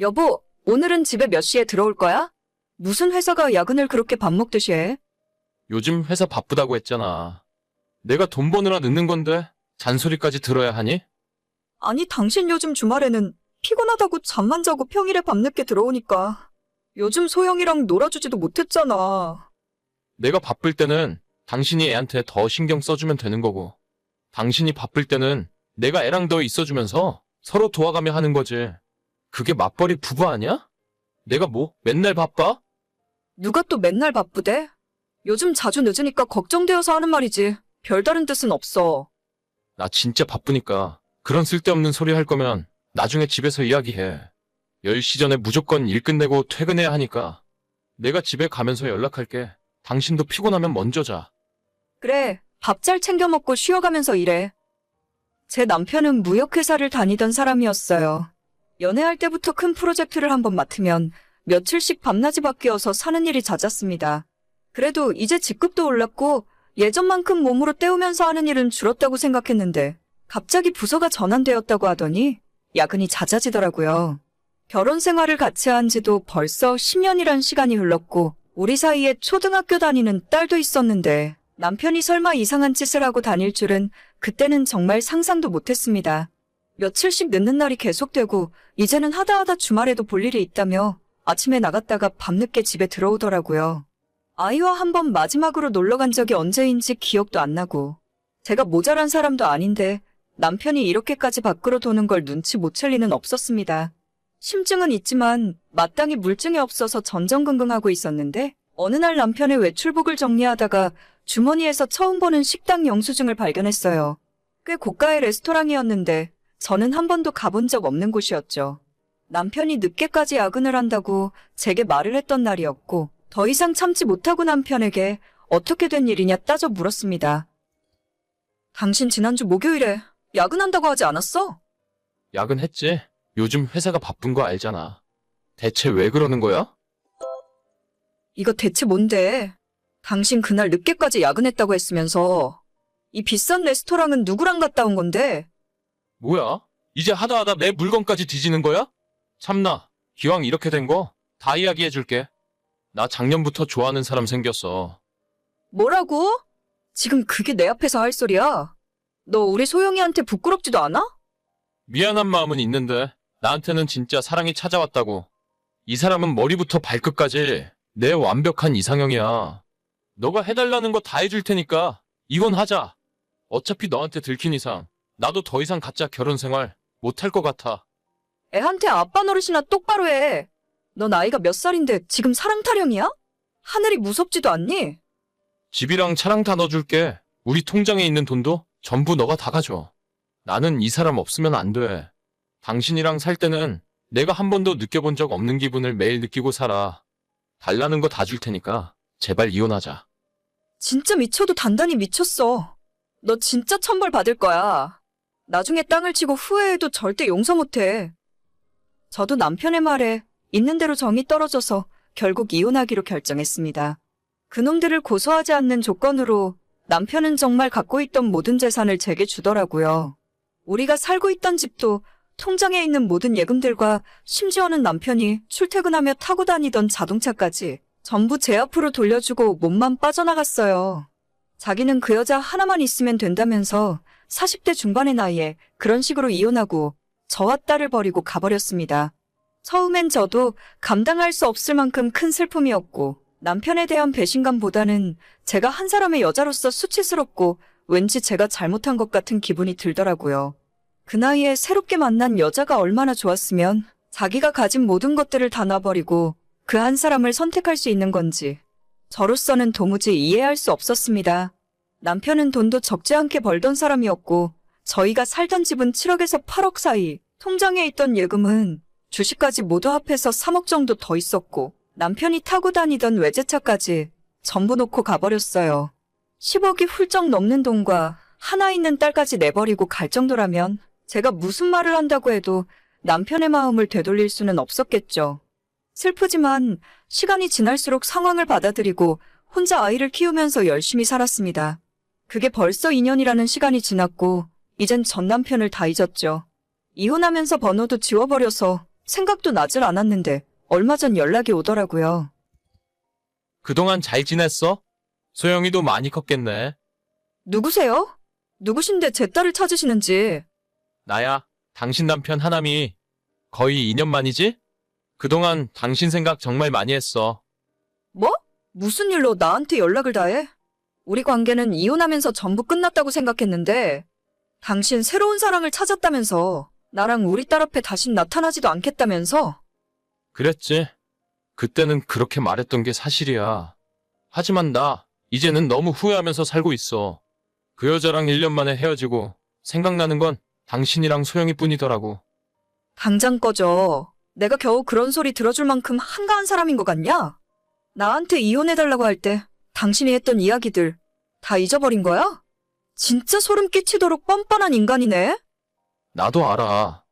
여보, 오늘은 집에 몇 시에 들어올 거야? 무슨 회사가 야근을 그렇게 밥 먹듯이 해? 요즘 회사 바쁘다고 했잖아. 내가 돈 버느라 늦는 건데 잔소리까지 들어야 하니? 아니, 당신 요즘 주말에는 피곤하다고 잠만 자고 평일에 밤늦게 들어오니까. 요즘 소영이랑 놀아주지도 못했잖아. 내가 바쁠 때는 당신이 애한테 더 신경 써주면 되는 거고, 당신이 바쁠 때는 내가 애랑 더 있어주면서 서로 도와가며 하는 거지. 그게 맞벌이 부부 아니야? 내가 뭐 맨날 바빠? 누가 또 맨날 바쁘대? 요즘 자주 늦으니까 걱정되어서 하는 말이지. 별다른 뜻은 없어. 나 진짜 바쁘니까 그런 쓸데없는 소리 할 거면 나중에 집에서 이야기해. 10시 전에 무조건 일 끝내고 퇴근해야 하니까 내가 집에 가면서 연락할게. 당신도 피곤하면 먼저 자. 그래, 밥 잘 챙겨 먹고 쉬어가면서 일해. 제 남편은 무역회사를 다니던 사람이었어요. 연애할 때부터 큰 프로젝트를 한번 맡으면 며칠씩 밤낮이 바뀌어서 사는 일이 잦았습니다. 그래도 이제 직급도 올랐고 예전만큼 몸으로 때우면서 하는 일은 줄었다고 생각했는데 갑자기 부서가 전환되었다고 하더니 야근이 잦아지더라고요. 결혼 생활을 같이 한 지도 벌써 10년이란 시간이 흘렀고 우리 사이에 초등학교 다니는 딸도 있었는데 남편이 설마 이상한 짓을 하고 다닐 줄은 그때는 정말 상상도 못했습니다. 며칠씩 늦는 날이 계속되고 이제는 하다 하다 주말에도 볼 일이 있다며 아침에 나갔다가 밤늦게 집에 들어오더라고요. 아이와 한 번 마지막으로 놀러 간 적이 언제인지 기억도 안 나고 제가 모자란 사람도 아닌데 남편이 이렇게까지 밖으로 도는 걸 눈치 못 챌 리는 없었습니다. 심증은 있지만 마땅히 물증이 없어서 전전긍긍하고 있었는데 어느 날 남편의 외출복을 정리하다가 주머니에서 처음 보는 식당 영수증을 발견했어요. 꽤 고가의 레스토랑이었는데 저는 한 번도 가본 적 없는 곳이었죠. 남편이 늦게까지 야근을 한다고 제게 말을 했던 날이었고 더 이상 참지 못하고 남편에게 어떻게 된 일이냐 따져 물었습니다. 당신 지난주 목요일에 야근한다고 하지 않았어? 야근했지? 요즘 회사가 바쁜 거 알잖아. 대체 왜 그러는 거야? 이거 대체 뭔데? 당신 그날 늦게까지 야근했다고 했으면서 이 비싼 레스토랑은 누구랑 갔다 온 건데? 뭐야? 이제 하다 하다 내 물건까지 뒤지는 거야? 참나, 기왕 이렇게 된 거 다 이야기해 줄게. 나 작년부터 좋아하는 사람 생겼어. 뭐라고? 지금 그게 내 앞에서 할 소리야? 너 우리 소영이한테 부끄럽지도 않아? 미안한 마음은 있는데 나한테는 진짜 사랑이 찾아왔다고. 이 사람은 머리부터 발끝까지 내 완벽한 이상형이야. 너가 해달라는 거 다 해줄 테니까 이건 하자. 어차피 너한테 들킨 이상 나도 더 이상 가짜 결혼 생활 못할 것 같아. 애한테 아빠 노릇이나 똑바로 해. 너 나이가 몇 살인데 지금 사랑 타령이야? 하늘이 무섭지도 않니? 집이랑 차랑 다 넣어줄게. 우리 통장에 있는 돈도 전부 너가 다 가져. 나는 이 사람 없으면 안 돼. 당신이랑 살 때는 내가 한 번도 느껴본 적 없는 기분을 매일 느끼고 살아. 달라는 거 다 줄 테니까 제발 이혼하자. 진짜 미쳐도 단단히 미쳤어. 너 진짜 천벌 받을 거야. 나중에 땅을 치고 후회해도 절대 용서 못해. 저도 남편의 말에 있는 대로 정이 떨어져서 결국 이혼하기로 결정했습니다. 그놈들을 고소하지 않는 조건으로 남편은 정말 갖고 있던 모든 재산을 제게 주더라고요. 우리가 살고 있던 집도 통장에 있는 모든 예금들과 심지어는 남편이 출퇴근하며 타고 다니던 자동차까지 전부 제 앞으로 돌려주고 몸만 빠져나갔어요. 자기는 그 여자 하나만 있으면 된다면서 40대 중반의 나이에 그런 식으로 이혼하고 저와 딸을 버리고 가버렸습니다. 처음엔 저도 감당할 수 없을 만큼 큰 슬픔이었고 남편에 대한 배신감보다는 제가 한 사람의 여자로서 수치스럽고 왠지 제가 잘못한 것 같은 기분이 들더라고요. 그 나이에 새롭게 만난 여자가 얼마나 좋았으면 자기가 가진 모든 것들을 다 놔버리고 그 한 사람을 선택할 수 있는 건지 저로서는 도무지 이해할 수 없었습니다. 남편은 돈도 적지 않게 벌던 사람이었고 저희가 살던 집은 7억에서 8억 사이, 통장에 있던 예금은 주식까지 모두 합해서 3억 정도 더 있었고 남편이 타고 다니던 외제차까지 전부 놓고 가버렸어요. 10억이 훌쩍 넘는 돈과 하나 있는 딸까지 내버리고 갈 정도라면 제가 무슨 말을 한다고 해도 남편의 마음을 되돌릴 수는 없었겠죠. 슬프지만 시간이 지날수록 상황을 받아들이고 혼자 아이를 키우면서 열심히 살았습니다. 그게 벌써 2년이라는 시간이 지났고 이젠 전 남편을 다 잊었죠. 이혼하면서 번호도 지워버려서 생각도 나질 않았는데 얼마 전 연락이 오더라고요. 그동안 잘 지냈어? 소영이도 많이 컸겠네. 누구세요? 누구신데 제 딸을 찾으시는지. 나야, 당신 남편 하남이 거의 2년 만이지? 그동안 당신 생각 정말 많이 했어. 뭐? 무슨 일로 나한테 연락을 다 해? 우리 관계는 이혼하면서 전부 끝났다고 생각했는데, 당신 새로운 사랑을 찾았다면서, 나랑 우리 딸 앞에 다신 나타나지도 않겠다면서? 그랬지. 그때는 그렇게 말했던 게 사실이야. 하지만 나, 이제는 너무 후회하면서 살고 있어. 그 여자랑 1년 만에 헤어지고, 생각나는 건 당신이랑 소영이 뿐이더라고. 당장 꺼져. 내가 겨우 그런 소리 들어줄 만큼 한가한 사람인 것 같냐? 나한테 이혼해달라고 할 때 당신이 했던 이야기들 다 잊어버린 거야? 진짜 소름 끼치도록 뻔뻔한 인간이네? 나도 알아.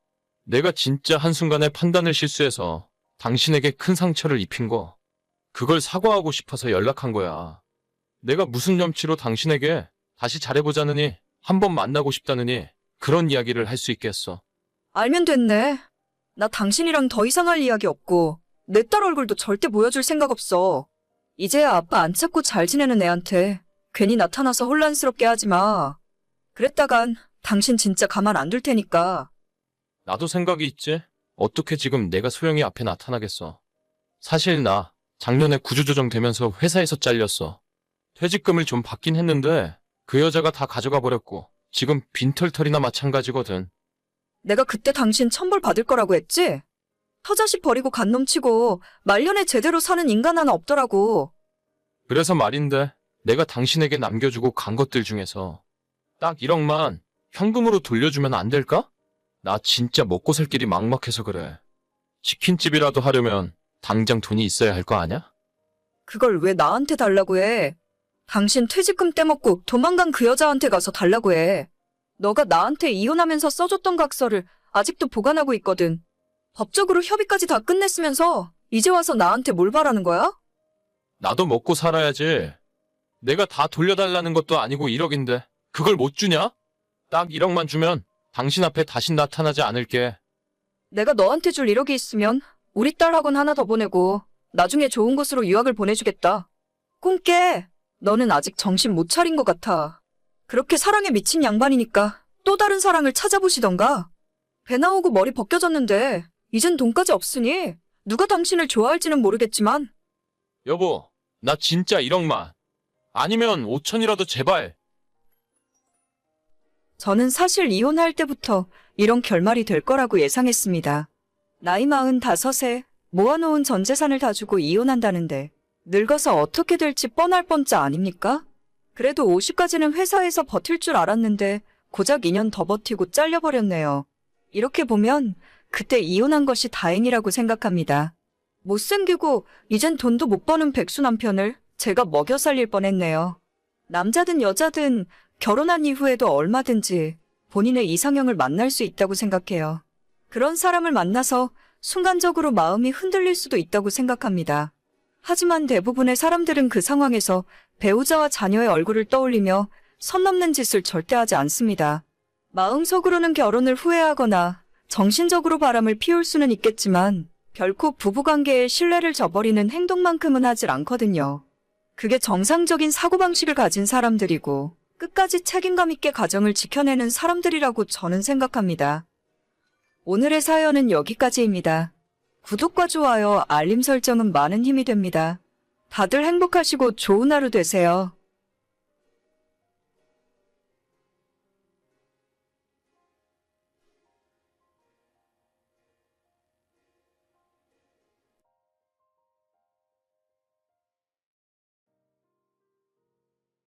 내가 진짜 한순간에 판단을 실수해서 당신에게 큰 상처를 입힌 거. 그걸 사과하고 싶어서 연락한 거야. 내가 무슨 염치로 당신에게 다시 잘해보자느니, 한 번 만나고 싶다느니, 그런 이야기를 할 수 있겠어. 알면 됐네. 나 당신이랑 더 이상 할 이야기 없고 내 딸 얼굴도 절대 보여줄 생각 없어. 이제야 아빠 안 찾고 잘 지내는 애한테 괜히 나타나서 혼란스럽게 하지 마. 그랬다간 당신 진짜 가만 안 둘 테니까. 나도 생각이 있지. 어떻게 지금 내가 소영이 앞에 나타나겠어. 사실 나 작년에 구조조정 되면서 회사에서 잘렸어. 퇴직금을 좀 받긴 했는데 그 여자가 다 가져가 버렸고 지금 빈털털이나 마찬가지거든. 내가 그때 당신 천벌 받을 거라고 했지? 터자식 버리고 간 놈치고 말년에 제대로 사는 인간 하나 없더라고. 그래서 말인데 내가 당신에게 남겨주고 간 것들 중에서 딱 1억만 현금으로 돌려주면 안 될까? 나 진짜 먹고 살 길이 막막해서 그래. 치킨집이라도 하려면 당장 돈이 있어야 할 거 아냐? 그걸 왜 나한테 달라고 해? 당신 퇴직금 떼먹고 도망간 그 여자한테 가서 달라고 해. 너가 나한테 이혼하면서 써줬던 각서를 아직도 보관하고 있거든. 법적으로 협의까지 다 끝냈으면서 이제 와서 나한테 뭘 바라는 거야? 나도 먹고 살아야지. 내가 다 돌려달라는 것도 아니고 1억인데 그걸 못 주냐? 딱 1억만 주면 당신 앞에 다시 나타나지 않을게. 내가 너한테 줄 1억이 있으면 우리 딸 학원 하나 더 보내고 나중에 좋은 곳으로 유학을 보내주겠다. 꿈깨. 너는 아직 정신 못 차린 것 같아. 그렇게 사랑에 미친 양반이니까 또 다른 사랑을 찾아보시던가. 배 나오고 머리 벗겨졌는데 이젠 돈까지 없으니 누가 당신을 좋아할지는 모르겠지만 여보, 나 진짜 1억만. 아니면 5천이라도 제발. 저는 사실 이혼할 때부터 이런 결말이 될 거라고 예상했습니다. 나이 마흔 다섯에 모아놓은 전 재산을 다 주고 이혼한다는데 늙어서 어떻게 될지 뻔할 뻔짜 아닙니까? 그래도 50까지는 회사에서 버틸 줄 알았는데 고작 2년 더 버티고 잘려버렸네요. 이렇게 보면 그때 이혼한 것이 다행이라고 생각합니다. 못생기고 이젠 돈도 못 버는 백수 남편을 제가 먹여 살릴 뻔했네요. 남자든 여자든 결혼한 이후에도 얼마든지 본인의 이상형을 만날 수 있다고 생각해요. 그런 사람을 만나서 순간적으로 마음이 흔들릴 수도 있다고 생각합니다. 하지만 대부분의 사람들은 그 상황에서 배우자와 자녀의 얼굴을 떠올리며 선 넘는 짓을 절대 하지 않습니다. 마음속으로는 결혼을 후회하거나 정신적으로 바람을 피울 수는 있겠지만 결코 부부관계에 신뢰를 저버리는 행동만큼은 하질 않거든요. 그게 정상적인 사고방식을 가진 사람들이고 끝까지 책임감 있게 가정을 지켜내는 사람들이라고 저는 생각합니다. 오늘의 사연은 여기까지입니다. 구독과 좋아요, 알림 설정은 많은 힘이 됩니다. 다들 행복하시고 좋은 하루 되세요.